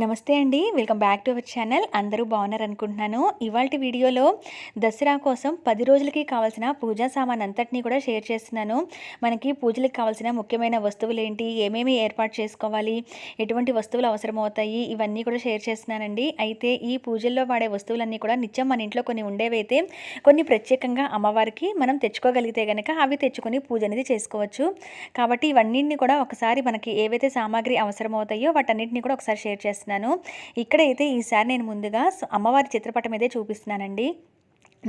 నమస్తే అండి welcome back to our channel. అందరూ బాగున్నారు అనుకుంటున్నాను ఇవాళ వీడియోలో దసరా కోసం పది రోజులకి కావాల్సిన పూజా సామాన్ అంతటినీ కూడా షేర్ చేస్తున్నాను. మనకి పూజలకు కావాల్సిన ముఖ్యమైన వస్తువులు ఏంటి ఏమేమి ఏర్పాటు చేసుకోవాలి? ఎటువంటి వస్తువులు అవసరమవుతాయి? ఇవన్నీ కూడా షేర్ చేస్తున్నానండి. అయితే ఈ పూజల్లో వాడే వస్తువులన్నీ కూడా నిత్యం మన ఇంట్లో కొన్ని ఉండేవైతే కొన్ని ప్రత్యేకంగా అమ్మవారికి మనం తెచ్చుకోగలిగితే కనుక అవి తెచ్చుకొని పూజ అనేది చేసుకోవచ్చు. కాబట్టి ఇవన్నీ కూడా ఒకసారి మనకి ఏవైతే సామాగ్రి అవసరమవుతాయో వాటన్నిటిని కూడా ఒకసారి షేర్ చేస్తాను. చేస్తున్నాను ఇక్కడైతే ఈసారి నేను ముందుగా అమ్మవారి చిత్రపటం అయితే చూపిస్తున్నానండి.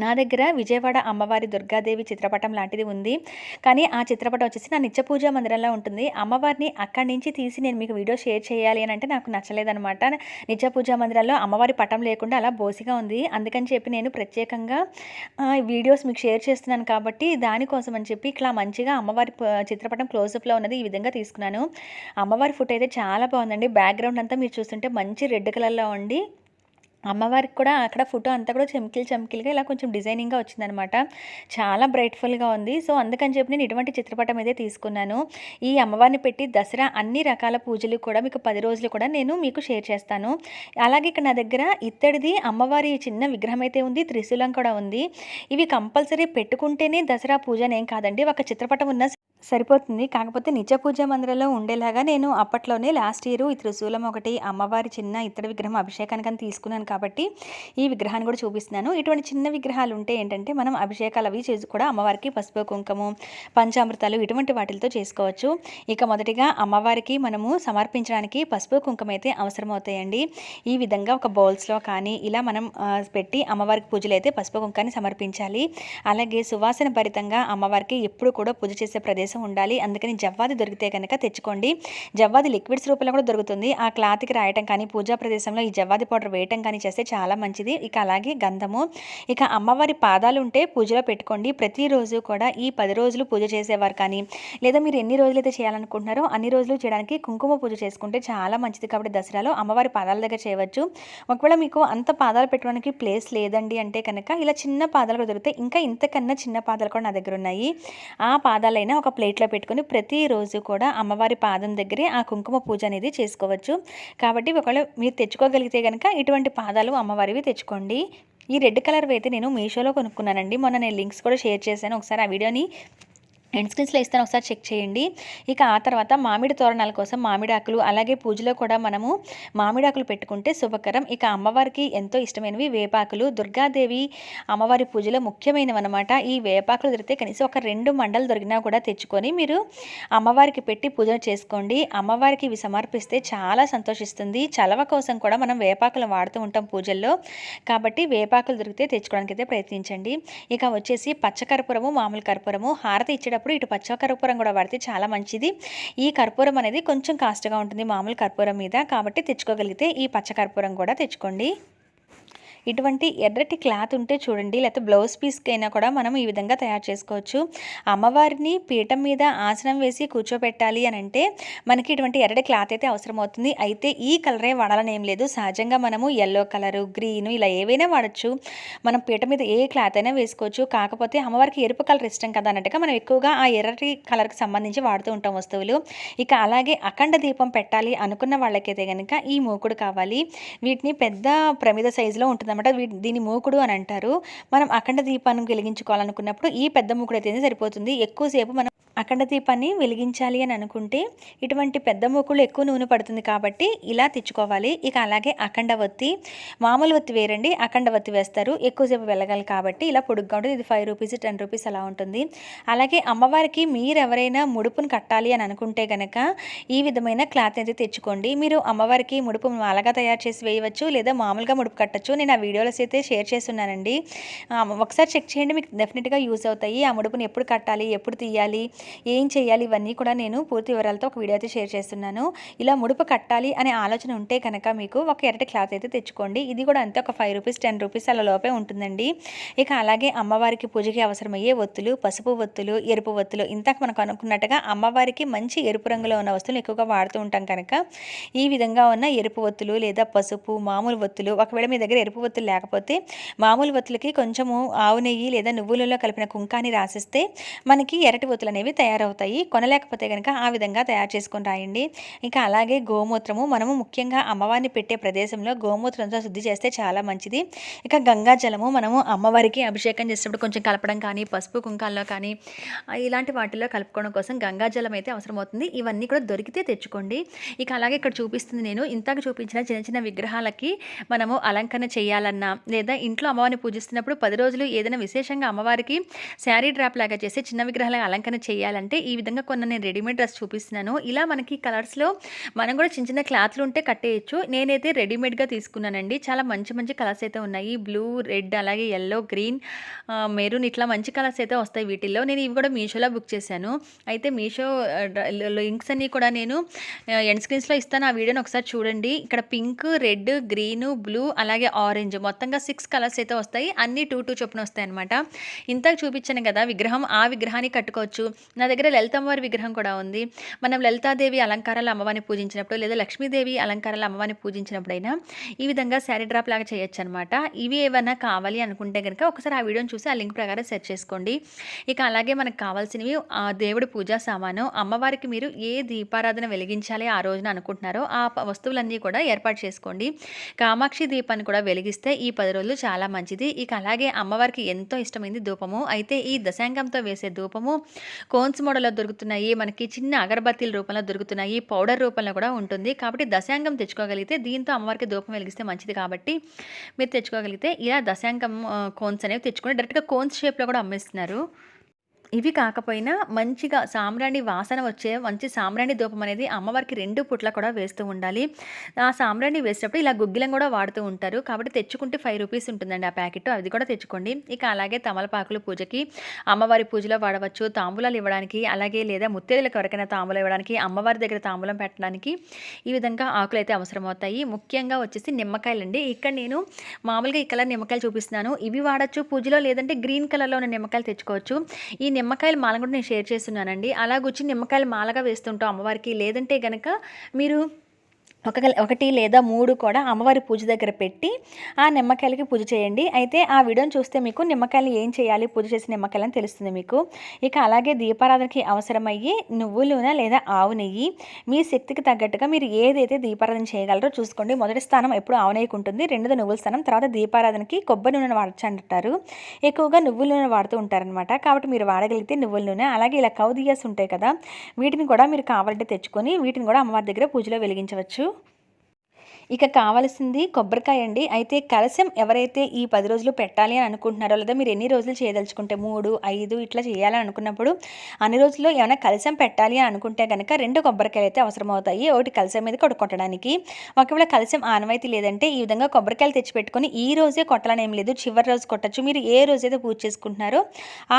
నా దగ్గర విజయవాడ అమ్మవారి దుర్గాదేవి చిత్రపటం లాంటిది ఉంది. కానీ ఆ చిత్రపటం వచ్చేసి నా నిత్య పూజా మందిరంలో ఉంటుంది. అమ్మవారిని అక్కడి నుంచి తీసి నేను మీకు వీడియో షేర్ చేయాలి అని అంటే నాకు నచ్చలేదనమాట నిత్య పూజా మందిరంలో అమ్మవారి పటం లేకుండా అలా బోసిగా ఉంది. అందుకని చెప్పి నేను ప్రత్యేకంగా వీడియోస్ మీకు షేర్ చేస్తున్నాను కాబట్టి దానికోసం అని చెప్పి ఇట్లా మంచిగా అమ్మవారి చిత్రపటం క్లోజప్లో ఉన్నది ఈ విధంగా తీసుకున్నాను. అమ్మవారి ఫోటో అయితే చాలా బాగుందండి. బ్యాక్గ్రౌండ్ అంతా మీరు చూస్తుంటే మంచి రెడ్ కలర్లో ఉండి అమ్మవారికి కూడా అక్కడ ఫోటో అంతా కూడా చెమ్కిల్ చెమ్కిల్గా ఇలా కొంచెం డిజైనింగ్గా వచ్చిందనమాట చాలా బ్రైట్ఫుల్గా ఉంది. సో అందుకని చెప్పి నేను ఇటువంటి చిత్రపటం అయితే తీసుకున్నాను. ఈ అమ్మవారిని పెట్టి దసరా అన్ని రకాల పూజలు కూడా మీకు పది రోజులు కూడా నేను మీకు షేర్ చేస్తాను. అలాగే ఇక్కడ నా దగ్గర ఇత్తడిది అమ్మవారి చిన్న విగ్రహం అయితే ఉంది. త్రిశూలం కూడా ఉంది. ఇవి కంపల్సరీ పెట్టుకుంటేనే దసరా పూజ ఏం కాదండి. ఒక చిత్రపటం ఉన్న సరిపోతుంది. కాకపోతే నిత్య పూజ మందిరంలో ఉండేలాగా నేను అప్పట్లోనే లాస్ట్ ఇయర్ ఈ త్రిశూలం ఒకటి అమ్మవారి చిన్న ఇతర విగ్రహం అభిషేకానికి అని తీసుకున్నాను కాబట్టి ఈ విగ్రహాన్ని కూడా చూపిస్తున్నాను. ఇటువంటి చిన్న విగ్రహాలు ఉంటే ఏంటంటే మనం అభిషేకాలు అవి చేసి కూడా అమ్మవారికి పసుపు కుంకుమ పంచామృతాలు ఇటువంటి వాటితో చేసుకోవచ్చు. ఇక మొదటిగా అమ్మవారికి మనము సమర్పించడానికి పసుపు కుంకుమ అయితే అవసరమవుతాయండి. ఈ విధంగా ఒక బౌల్స్లో కానీ ఇలా మనం పెట్టి అమ్మవారికి పూజలు అయితే పసుపు కుంకాన్ని సమర్పించాలి. అలాగే సువాసన భరితంగా అమ్మవారికి ఎప్పుడు కూడా పూజ చేసే ప్రదేశం ఉండాలి. అందుకని జవ్వాది దొరికితే కనుక తెచ్చుకోండి. జవ్వాది లిక్విడ్స్ రూపంలో కూడా దొరుకుతుంది. ఆ క్లాత్కి రాయటం కానీ పూజా ప్రదేశంలో ఈ జవ్వాది పౌడర్ వేయటం కానీ చేస్తే చాలా మంచిది. ఇక అలాగే గంధము. ఇక అమ్మవారి పాదాలు ఉంటే పూజలో పెట్టుకోండి. ప్రతిరోజు కూడా ఈ పది రోజులు పూజ చేసేవారు కానీ లేదా మీరు ఎన్ని రోజులైతే చేయాలనుకుంటున్నారో అన్ని రోజులు చేయడానికి కుంకుమ పూజ చేసుకుంటే చాలా మంచిది. కాబట్టి దసరాలో అమ్మవారి పాదాల దగ్గర చేయవచ్చు. ఒకవేళ మీకు అంత పాదాలు పెట్టడానికి ప్లేస్ లేదండి అంటే కనుక ఇలా చిన్న పాదాలు దొరికితే దొరుకుతాయి ఇంకా ఇంతకన్నా చిన్న పాదాలు కూడా నా దగ్గర ఉన్నాయి. ఆ పాదాలైనా ఒక ప్లేట్లో పెట్టుకుని ప్రతిరోజు కూడా అమ్మవారి పాదం దగ్గరే ఆ కుంకుమ పూజ అనేది చేసుకోవచ్చు. కాబట్టి ఒకవేళ మీరు తెచ్చుకోగలిగితే కనుక ఇటువంటి పాదాలు అమ్మవారివి తెచ్చుకోండి. ఈ రెడ్ కలర్ అయితే నేను మీషోలో కొనుక్కున్నానండి. మొన్న నేను లింక్స్ కూడా షేర్ చేశాను. ఒకసారి ఆ వీడియోని ఎండ్ స్క్రీన్స్లో ఇస్తాను ఒకసారి చెక్ చేయండి. ఇక ఆ తర్వాత మామిడి తోరణాల కోసం మామిడాకులు అలాగే పూజలో కూడా మనము మామిడాకులు పెట్టుకుంటే శుభకరం. ఇక అమ్మవారికి ఎంతో ఇష్టమైనవి వేపాకులు. దుర్గాదేవి అమ్మవారి పూజలో ముఖ్యమైనవి అనమాట ఈ వేపాకులు దొరికితే కనీసం ఒక రెండు మండలు దొరికినా కూడా తెచ్చుకొని మీరు అమ్మవారికి పెట్టి పూజలు చేసుకోండి. అమ్మవారికి ఇవి సమర్పిస్తే చాలా సంతోషిస్తుంది. చలవ కోసం కూడా మనం వేపాకులు వాడుతూ ఉంటాం పూజల్లో. కాబట్టి వేపాకులు దొరికితే తెచ్చుకోవడానికి అయితే ప్రయత్నించండి. ఇక వచ్చేసి పచ్చకర్పూరము మామూలు కర్పూరము హారతి ఇచ్చేటప్పుడు ఇటు పచ్చ కర్పూరం కూడా వాడితే చాలా మంచిది. ఈ కర్పూరం అనేది కొంచెం కాస్ట్గా ఉంటుంది మామూలు కర్పూరం మీద. కాబట్టి తెచ్చుకోగలిగితే ఈ పచ్చ కర్పూరం కూడా తెచ్చుకోండి. ఇటువంటి ఎర్రటి క్లాత్ ఉంటే చూడండి లేకపోతే బ్లౌజ్ పీస్కి అయినా కూడా మనం ఈ విధంగా తయారు చేసుకోవచ్చు. అమ్మవారిని పీఠం మీద ఆసనం వేసి కూర్చోబెట్టాలి అని అంటే మనకి ఇటువంటి ఎర్రటి క్లాత్ అయితే అవసరం అవుతుంది అయితే ఈ కలరే వాడాలని ఏం లేదు. సహజంగా మనము ఎల్లో కలరు గ్రీన్ ఇలా ఏవైనా వాడచ్చు. మనం పీట మీద ఏ క్లాత్ అయినా వేసుకోవచ్చు. కాకపోతే అమ్మవారికి ఎరుపు కలర్ ఇష్టం కదా అన్నట్టుగా మనం ఎక్కువగా ఆ ఎర్రటి కలర్కి సంబంధించి వాడుతూ ఉంటాం వస్తువులు. ఇక అలాగే అఖండ దీపం పెట్టాలి అనుకున్న వాళ్ళకైతే కనుక ఈ మూకుడు కావాలి. వీటిని పెద్ద ప్రమిద సైజులో ఉంటుంది వీటి దీని మూకుడు అని అంటారు. మనం అఖండ దీపాన్ని వెలిగించుకోవాలనుకున్నప్పుడు ఈ పెద్ద మూకుడు అయితే సరిపోతుంది. ఎక్కువసేపు మనం అఖండ దీపాన్ని వెలిగించాలి అని అనుకుంటే ఇటువంటి పెద్ద మూకులు ఎక్కువ నూనె పడుతుంది కాబట్టి ఇలా తెచ్చుకోవాలి. ఇక అలాగే అఖండ ఒత్తి మామూలు ఒత్తి వేరండి. అఖండ ఒత్తి వేస్తారు. ఎక్కువసేపు వెళ్ళగాలి కాబట్టి ఇలా పొడుగ్గా ఉంటుంది. ఇది ఫైవ్ రూపీస్ టెన్ రూపీస్ అలా ఉంటుంది. అలాగే అమ్మవారికి మీరు ఎవరైనా ముడుపును కట్టాలి అని అనుకుంటే కనుక ఈ విధమైన క్లాత్ అయితే తెచ్చుకోండి. మీరు అమ్మవారికి ముడుపు మాలగా తయారు చేసి వేయవచ్చు లేదా మామూలుగా ముడుపు కట్టచ్చు. నేను ఆ వీడియోలో అయితే షేర్ చేస్తున్నానండి. ఒకసారి చెక్ చేయండి. మీకు డెఫినెట్గా యూస్ అవుతాయి. ఆ ముడుపుని ఎప్పుడు కట్టాలి? ఎప్పుడు తీయాలి? ఏం చేయాలి? ఇవన్నీ కూడా నేను పూర్తి వివరాలతో ఒక వీడియో అయితే షేర్ చేస్తున్నాను. ఇలా ముడుపు కట్టాలి అనే ఆలోచన ఉంటే కనుక మీకు ఒక ఎర్రటి క్లాత్ అయితే తెచ్చుకోండి. ఇది కూడా అంతే ఒక ఫైవ్ రూపీస్ టెన్ రూపీస్ అలా లోపే ఉంటుందండి. ఇక అలాగే అమ్మవారికి పూజకి అవసరమయ్యే ఒత్తులు పసుపు ఒత్తులు ఎరుపు ఒత్తులు ఇంతకు మనకు అనుకున్నట్టుగా అమ్మవారికి మంచి ఎరుపు రంగులో ఉన్న వస్తువులు ఎక్కువగా వాడుతూ ఉంటాం కనుక ఈ విధంగా ఉన్న ఎరుపు ఒత్తులు లేదా పసుపు మామూలు ఒత్తులు ఒకవేళ మీ దగ్గర ఎరుపు ఒత్తులు లేకపోతే మామూలు ఒత్తులకి కొంచెము ఆవు నెయ్యి లేదా నువ్వులలో కలిపిన కుంకాన్ని రాసిస్తే మనకి ఎరటి ఒత్తులు అనేవి అనేవి తయారవుతాయి. కొనలేకపోతే కనుక ఆ విధంగా తయారు చేసుకొని రాయండి. ఇంకా అలాగే గోమూత్రము మనము ముఖ్యంగా అమ్మవారిని పెట్టే ప్రదేశంలో గోమూత్రంతో శుద్ధి చేస్తే చాలా మంచిది. ఇక గంగా జలము మనము అమ్మవారికి అభిషేకం చేసేటప్పుడు కొంచెం కలపడం కానీ పసుపు కుంకాల్లో కానీ ఇలాంటి వాటిలో కలుపుకోవడం కోసం గంగా జలం అయితే అవసరమవుతుంది. ఇవన్నీ కూడా దొరికితే తెచ్చుకోండి. ఇక అలాగే ఇక్కడ చూపిస్తుంది నేను. ఇంతకు చూపించిన చిన్న చిన్న విగ్రహాలకి మనము అలంకరణ చేయాలన్నా లేదా ఇంట్లో అమ్మవారిని పూజిస్తున్నప్పుడు పది రోజులు ఏదైనా విశేషంగా అమ్మవారికి శారీ డ్రాప్ లాగా చేసి చిన్న విగ్రహాలకు అలంకరణ చేయాలంటే ఈ విధంగా కొన్ని నేను రెడీమేడ్ డ్రెస్ చూపిస్తున్నాను. ఇలా మనకి కలర్స్లో మనం కూడా చిన్న చిన్న క్లాత్లు ఉంటే కట్టేయచ్చు. నేనైతే రెడీమేడ్గా తీసుకున్నానండి. చాలా మంచి మంచి కలర్స్ అయితే ఉన్నాయి. బ్లూ రెడ్ అలాగే ఎల్లో గ్రీన్ మెరూన్ ఇట్లా మంచి కలర్స్ అయితే వస్తాయి వీటిల్లో. నేను ఇవి కూడా మీషోలో బుక్ చేశాను. అయితే మీషో లింక్స్ అన్నీ కూడా నేను ఎండ్ స్క్రీన్స్లో ఇస్తాను. ఆ వీడియోని ఒకసారి చూడండి. ఇక్కడ పింక్ రెడ్ గ్రీన్ బ్లూ అలాగే ఆరెంజ్ మొత్తంగా సిక్స్ కలర్స్ అయితే వస్తాయి. అన్ని టూ టూ చొప్పున వస్తాయి అనమాట ఇంతకు చూపించాను కదా విగ్రహం. ఆ విగ్రహాన్ని కట్టుకోవచ్చు. నా దగ్గర లలితమ్మవారి విగ్రహం కూడా ఉంది. మనం లలితాదేవి అలంకారాలు అమ్మవారిని పూజించినప్పుడు లేదా లక్ష్మీదేవి అలంకారాలు అమ్మవారిని పూజించినప్పుడైనా ఈ విధంగా శారీ డ్రాప్ లాగా చేయొచ్చు అనమాట ఇవి ఏమైనా కావాలి అనుకుంటే కనుక ఒకసారి ఆ వీడియోని చూసి ఆ లింక్ ప్రకారం సెర్చ్ చేసుకోండి. ఇక అలాగే మనకు కావాల్సినవి ఆ దేవుడి పూజా సామాను అమ్మవారికి మీరు ఏ దీపారాధన వెలిగించాలి ఆ రోజున అనుకుంటున్నారో ఆ వస్తువులన్నీ కూడా ఏర్పాటు చేసుకోండి. కామాక్షి దీపాన్ని కూడా వెలిగిస్తే ఈ పది రోజులు చాలా మంచిది. ఇక అలాగే అమ్మవారికి ఎంతో ఇష్టమైంది ధూపము. అయితే ఈ దశాంగంతో వేసే ధూపము కోన్స్ మోడల్లో దొరుకుతున్నాయి మనకి చిన్న అగరబత్తీల రూపంలో దొరుకుతున్నాయి పౌడర్ రూపంలో కూడా ఉంటుంది. కాబట్టి దశాంగం తెచ్చుకోగలిగితే దీంతో అమ్మవారికి ధూపం వెలిగిస్తే మంచిది కాబట్టి మీరు తెచ్చుకోగలిగితే ఇలా దశాంగం కోన్స్ అనేవి తెచ్చుకుని డైరెక్ట్గా కోన్స్ షేప్లో కూడా అమ్మేస్తున్నారు. ఇవి కాకపోయినా మంచిగా సాంబ్రాణి వాసన వచ్చే మంచి సాంబ్రాణి ధూపం అనేది అమ్మవారికి రెండు పుట్ల కూడా వేస్తూ ఉండాలి. ఆ సాంబ్రాణి వేసేటప్పుడు ఇలా గుగ్గిలం కూడా వాడుతూ ఉంటారు. కాబట్టి తెచ్చుకుంటే ఫైవ్ రూపీస్ ఉంటుందండి ఆ ప్యాకెట్. అది కూడా తెచ్చుకోండి. ఇక అలాగే తమలపాకులు పూజకి అమ్మవారి పూజలో వాడవచ్చు. తాంబూలాలు ఇవ్వడానికి అలాగే లేదా ముత్తేదులకు ఎవరికైనా తాంబూలం ఇవ్వడానికి అమ్మవారి దగ్గర తాంబూలం పెట్టడానికి ఈ విధంగా ఆకులు అయితే అవసరమవుతాయి. ముఖ్యంగా వచ్చేసి నిమ్మకాయలండి. ఇక్కడ నేను మామూలుగా ఈ కలర్ నిమ్మకాయలు చూపిస్తున్నాను. ఇవి వాడచ్చు. పూజలో లేదంటే గ్రీన్ కలర్లో ఉన్న నిమ్మకాయలు తెచ్చుకోవచ్చు. ఈ నిమ్మకాయల మాల కూడా నేను షేర్ చేస్తున్నానండి. అలాగొచ్చి నిమ్మకాయల నిమ్మకాయలు మాలగా వేస్తుంటాం అమ్మవారికి. లేదంటే గనక మీరు ఒక ఒకటి లేదా మూడు కూడా అమ్మవారి పూజ దగ్గర పెట్టి ఆ నిమ్మకాయలకి పూజ చేయండి. అయితే ఆ వీడియోని చూస్తే మీకు నిమ్మకాయలు ఏం చేయాలి పూజ చేసిన నిమ్మకాయలని తెలుస్తుంది మీకు. ఇక అలాగే దీపారాధనకి అవసరమయ్యి నువ్వు నూనె లేదా ఆవు నెయ్యి మీ శక్తికి తగ్గట్టుగా మీరు ఏదైతే దీపారాధన చేయగలరో చూసుకోండి. మొదటి స్థానం ఎప్పుడు ఆవు నెయ్యికి ఉంటుంది రెండోది నువ్వుల స్థానం తర్వాత దీపారాధనకి కొబ్బరి నూనె వాడచ్చు అంటారు. ఎక్కువగా నువ్వుల నూనె వాడుతూ ఉంటారనమాట కాబట్టి మీరు వాడగలిగితే నువ్వుల నూనె అలాగే ఇలా కౌదియాస్ ఉంటాయి కదా వీటిని కూడా మీరు కావాలంటే తెచ్చుకొని వీటిని కూడా అమ్మవారి దగ్గర పూజలో వెలిగించవచ్చు. ఇక కావాల్సింది కొబ్బరికాయ అండి. అయితే కలశం ఎవరైతే ఈ పది రోజులు పెట్టాలి అని అనుకుంటున్నారో లేదా మీరు ఎన్ని రోజులు చేయదలుచుకుంటే మూడు ఐదు ఇట్లా చేయాలని అనుకున్నప్పుడు అన్ని రోజుల్లో ఏమైనా కలశం పెట్టాలి అని అనుకుంటే కనుక రెండు కొబ్బరికాయలు అయితే అవసరం అవుతాయి ఒకటి కలశం మీద ఒకటి కొట్టడానికి. ఒకవేళ కలశం ఆనవాయితీ లేదంటే ఈ విధంగా కొబ్బరికాయలు తెచ్చి పెట్టుకొని ఈ రోజే కొట్టాలని ఏం లేదు. చివరి రోజు కొట్టచ్చు. మీరు ఏ రోజైతే పూజ చేసుకుంటున్నారో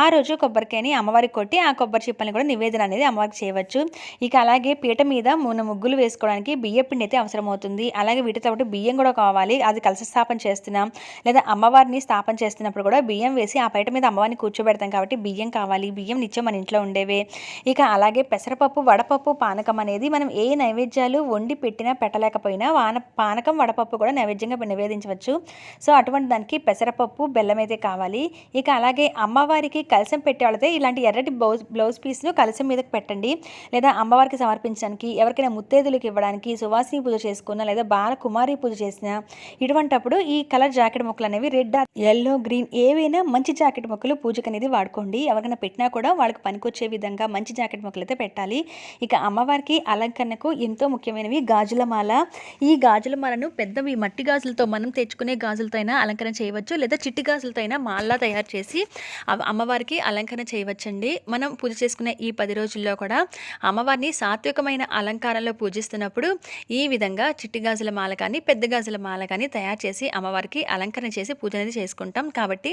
ఆ రోజు కొబ్బరికాయని అమ్మవారికి కొట్టి ఆ కొబ్బరి చిప్పని కూడా నివేదన అనేది అమ్మవారికి చేయవచ్చు. ఇక అలాగే పీట మీద మూన ముగ్గులు వేసుకోవడానికి బియ్య పిండి అయితే అవసరం అవుతుంది అలాగే వీటితో పాటు బియ్యం కూడా కావాలి. అది కలశ స్థాపన చేస్తున్నాం. లేదా అమ్మవారిని స్థాపన చేస్తున్నప్పుడు కూడా బియ్యం వేసి ఆ పైట మీద అమ్మవారిని కూర్చోబెడతాం కాబట్టి బియ్యం కావాలి. బియ్యం నిత్యం మన ఇంట్లో ఉండేవే. ఇక అలాగే పెసరపప్పు వడపప్పు పానకం అనేది మనం ఏ నైవేద్యాలు వండి పెట్టినా పెట్టలేకపోయినా వాన పానకం వడపప్పు కూడా నైవేద్యంగా నివేదించవచ్చు. సో అటువంటి దానికి పెసరపప్పు బెల్లం అయితే కావాలి. ఇక అలాగే అమ్మవారికి కలశం పెట్టేవాళ్ళతే ఇలాంటి ఎర్రటి బ్లౌజ్ బ్లౌజ్ పీస్ను కలశం మీదకి పెట్టండి. లేదా అమ్మవారికి సమర్పించడానికి ఎవరికైనా ముత్తేదులకు ఇవ్వడానికి సువాసిని పూజ చేసుకున్న లేదా బా కుమారి పూజ చేసిన ఇటువంటప్పుడు ఈ కలర్ జాకెట్ మొక్కలు అనేవి రెడ్ ఎల్లో గ్రీన్ ఏవైనా మంచి జాకెట్ మొక్కలు పూజకు అనేది వాడుకోండి. ఎవరికైనా పెట్టినా కూడా వాళ్ళకి పనికొచ్చే విధంగా మంచి జాకెట్ మొక్కలు అయితే పెట్టాలి. ఇక అమ్మవారికి అలంకరణకు ఎంతో ముఖ్యమైనవి గాజుల మాల. ఈ గాజుల మాలను పెద్దవి మట్టి గాజులతో మనం తెచ్చుకునే గాజులతో అయినా అలంకరణ చేయవచ్చు. లేదా చిట్టి గాజులతో అయినా మాల్లా తయారు చేసి అమ్మవారికి అలంకరణ చేయవచ్చండి. మనం పూజ చేసుకునే ఈ పది రోజుల్లో కూడా అమ్మవారిని సాత్వికమైన అలంకారంలో పూజిస్తున్నప్పుడు ఈ విధంగా చిట్టి గాజుల మాల కానీ పెద్ద గాజుల మాల కానీ తయారు చేసి అమ్మవారికి అలంకరణ చేసి పూజ అనేది చేసుకుంటాం. కాబట్టి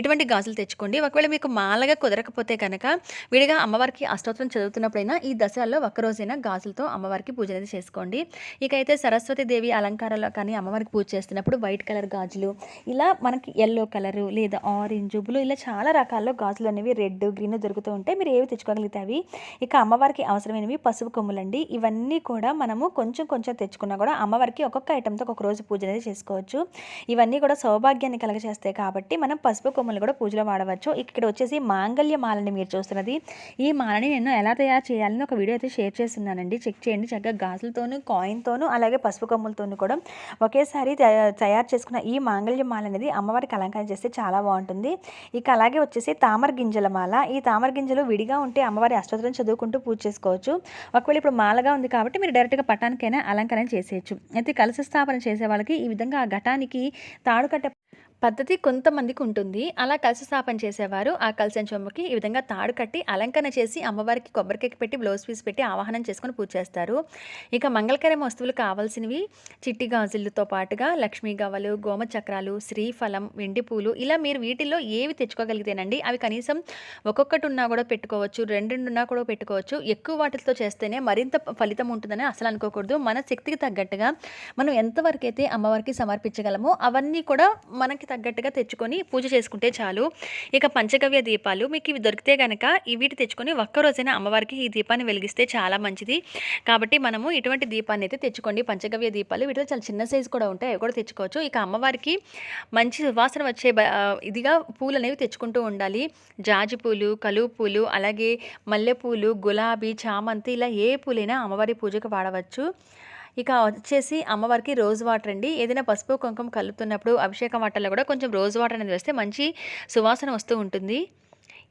ఇటువంటి గాజులు తెచ్చుకోండి. ఒకవేళ మీకు మాలగా కుదరకపోతే కనుక విడిగా అమ్మవారికి అష్టోత్తరం చదువుతున్నప్పుడైనా ఈ దశల్లో ఒక్కరోజైనా గాజులతో అమ్మవారికి పూజ అనేది చేసుకోండి. ఇక అయితే సరస్వతి దేవి అలంకారాలు కానీ అమ్మవారికి పూజ చేస్తున్నప్పుడు వైట్ కలర్ గాజులు ఇలా మనకి ఎల్లో కలరు లేదా ఆరెంజ్ బ్లూ ఇలా చాలా రకాల్లో గాజులు అనేవి రెడ్ గ్రీన్ దొరుకుతూ ఉంటాయి. మీరు ఏవి తెచ్చుకోగలిగితే అవి. ఇక అమ్మవారికి అవసరమైనవి పసుపు కొమ్ములండి. ఇవన్నీ కూడా మనము కొంచెం కొంచెం తెచ్చుకున్నా కూడా అమ్మవారికి అమ్మవారికి ఒక్కొక్క ఐటెంతో ఒక్కొక్క రోజు పూజ అనేది చేసుకోవచ్చు. ఇవన్నీ కూడా సౌభాగ్యాన్ని కలగచేస్తాయి కాబట్టి మనం పసుపు కొమ్మలు కూడా పూజలో వాడవచ్చు. ఇక్కడ వచ్చేసి మాంగళ్య మాలని మీరు చూస్తున్నది. ఈ మాలని నేను ఎలా తయారు చేయాలని ఒక వీడియో అయితే షేర్ చేస్తున్నానండి. చెక్ చేయండి. చక్కగా గాజులతోనూ కాయిన్తోనూ అలాగే పసుపు కొమ్ములతోనూ కూడా ఒకేసారి తయారు చేసుకున్న ఈ మాంగళ్య మాల అనేది అమ్మవారికి అలంకరణ చేస్తే చాలా బాగుంటుంది. ఇక అలాగే వచ్చేసి తామర గింజల మాల. ఈ తామర గింజలు విడిగా ఉంటే అమ్మవారి అష్టోత్తరం చదువుకుంటూ పూజ చేసుకోవచ్చు. ఒకవేళ ఇప్పుడు మాలగా ఉంది కాబట్టి మీరు డైరెక్ట్గా పట్టానికైనా అలంకరణ చేసేయచ్చు. అయితే కలశ స్థాపన చేసే వాళ్ళకి ఈ విధంగా ఆ ఘటానికి తాడు కట్టే పద్ధతి కొంతమందికి ఉంటుంది. అలా కలశ స్థాపన చేసేవారు. ఆ కలశం చెంబుకి ఈ విధంగా తాడు కట్టి అలంకరణ చేసి అమ్మవారికి కొబ్బరికాయ పెట్టి బ్లౌజ్ పీస్ పెట్టి ఆవాహనం చేసుకొని పూజ చేస్తారు. ఇక మంగళకరమైన వస్తువులు కావాల్సినవి చిట్టి గాజులతో పాటుగా లక్ష్మీ గవ్వలు గోమ చక్రాలు శ్రీఫలం వెండి పూలు ఇలా మీరు వీటిల్లో ఏవి తెచ్చుకోగలిగితేనండి అవి కనీసం ఒక్కొక్కటి ఉన్నా కూడా పెట్టుకోవచ్చు. రెండు ఉన్నా కూడా పెట్టుకోవచ్చు. ఎక్కువ వాటితో చేస్తేనే మరింత ఫలితం ఉంటుందని అసలు అనుకోకూడదు. మన శక్తికి తగ్గట్టుగా మనం ఎంతవరకు అయితే అమ్మవారికి సమర్పించగలమో అవన్నీ కూడా మనకి తగ్గట్టుగా తెచ్చుకొని పూజ చేసుకుంటే చాలు. ఇక పంచగవ్య దీపాలు మీకు ఇవి దొరికితే కనుక ఈ వీటి తెచ్చుకొని ఒక్క రోజైనా అమ్మవారికి ఈ దీపాన్ని వెలిగిస్తే చాలా మంచిది. కాబట్టి మనము ఇటువంటి దీపాన్ని అయితే తెచ్చుకోండి. పంచగవ్య దీపాలు వీటిలో చాలా చిన్న సైజు కూడా ఉంటాయి. అవి కూడా తెచ్చుకోవచ్చు. ఇక అమ్మవారికి మంచి సువాసన వచ్చే ఇదిగా పూలు అనేవి తెచ్చుకుంటూ ఉండాలి. జాజి పూలు కలువు పూలు అలాగే మల్లెపూలు గులాబీ చామంతి ఇలా ఏ పూలైనా అమ్మవారి పూజకు వాడవచ్చు. ఇక వచ్చేసి అమ్మవారికి రోజ్ వాటర్ అండి. ఏదైనా పసుపు కుంకుమ కలుపుతున్నప్పుడు అభిషేకం వాటర్లో కూడా కొంచెం రోజ్ వాటర్ అనేది వేస్తే మంచి సువాసన వస్తూ ఉంటుంది.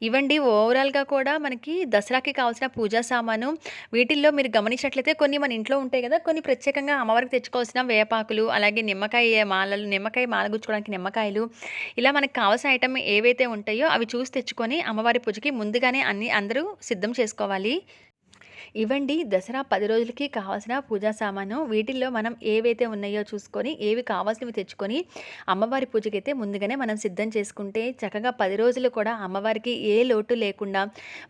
ఇవండి ఓవరాల్గా కూడా మనకి దసరాకి కావాల్సిన పూజా సామాను వీటిల్లో మీరు గమనించినట్లయితే కొన్ని మన ఇంట్లో ఉంటాయి కదా కొన్ని ప్రత్యేకంగా అమ్మవారికి తెచ్చుకోవాల్సిన వేపాకులు అలాగే నిమ్మకాయ మాలలు నిమ్మకాయ మాల గుచ్చుకోవడానికి నిమ్మకాయలు ఇలా మనకి కావాల్సిన ఐటమ్ ఏవైతే ఉంటాయో అవి చూసి తెచ్చుకొని అమ్మవారి పూజకి ముందుగానే అన్ని అందరూ సిద్ధం చేసుకోవాలి. ఇవ్వండి. దసరా పది రోజులకి కావాల్సిన పూజా సామాను వీటిల్లో మనం ఏవైతే ఉన్నాయో చూసుకొని ఏవి కావాల్సినవి తెచ్చుకొని అమ్మవారి పూజకైతే ముందుగానే మనం సిద్ధం చేసుకుంటే చక్కగా పది రోజులు కూడా అమ్మవారికి ఏ లోటు లేకుండా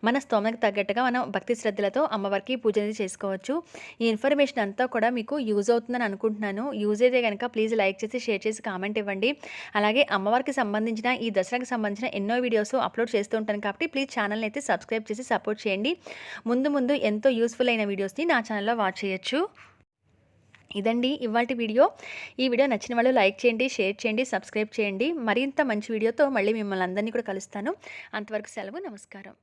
మన స్తోమకు తగ్గట్టుగా మనం భక్తి శ్రద్ధలతో అమ్మవారికి పూజ అనేది చేసుకోవచ్చు. ఈ ఇన్ఫర్మేషన్ అంతా కూడా మీకు యూజ్ అవుతుందని అనుకుంటున్నాను. యూజ్ అయితే కనుక ప్లీజ్ లైక్ చేసి షేర్ చేసి కామెంట్ ఇవ్వండి. అలాగే అమ్మవారికి సంబంధించిన ఈ దసరాకి సంబంధించిన ఎన్నో వీడియోస్ అప్లోడ్ చేస్తూ ఉంటాను కాబట్టి ప్లీజ్ ఛానల్ని అయితే సబ్స్క్రైబ్ చేసి సపోర్ట్ చేయండి. ముందు ముందు ఎంత ఎంతో యూస్ఫుల్ అయిన వీడియోస్ని నా ఛానల్లో వాచ్ చేయొచ్చు. ఇదండి ఇవాటి వీడియో ఈ వీడియో నచ్చిన వాళ్ళు లైక్ చేయండి షేర్ చేయండి సబ్స్క్రైబ్ చేయండి. మరింత మంచి వీడియోతో మళ్ళీ మిమ్మల్ని అందరినీ కూడా కలుస్తాను. అంతవరకు సెలవు నమస్కారం.